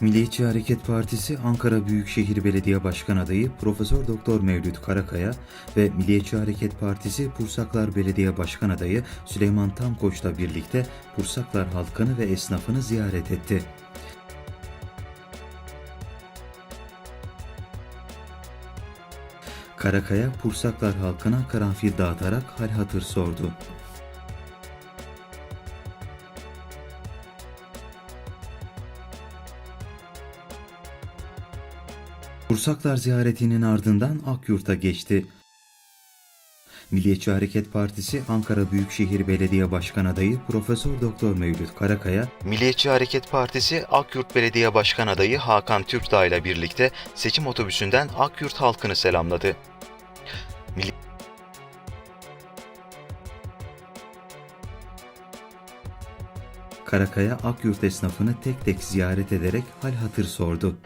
Milliyetçi Hareket Partisi Ankara Büyükşehir Belediye Başkan adayı Profesör Doktor Mevlüt Karakaya ve Milliyetçi Hareket Partisi Pursaklar Belediye Başkan adayı Süleyman Tamkoç'la birlikte Pursaklar halkını ve esnafını ziyaret etti. Karakaya Pursaklar halkına karanfil dağıtarak hal hatır sordu. Pursaklar ziyaretinin ardından Akyurt'a geçti. Milliyetçi Hareket Partisi Ankara Büyükşehir Belediye Başkan adayı Profesör Doktor Mevlüt Karakaya, Milliyetçi Hareket Partisi Akyurt Belediye Başkan adayı Hakan Türkdağ ile birlikte seçim otobüsünden Akyurt halkını selamladı. Milli- Karakaya Akyurt esnafını tek tek ziyaret ederek hal hatır sordu.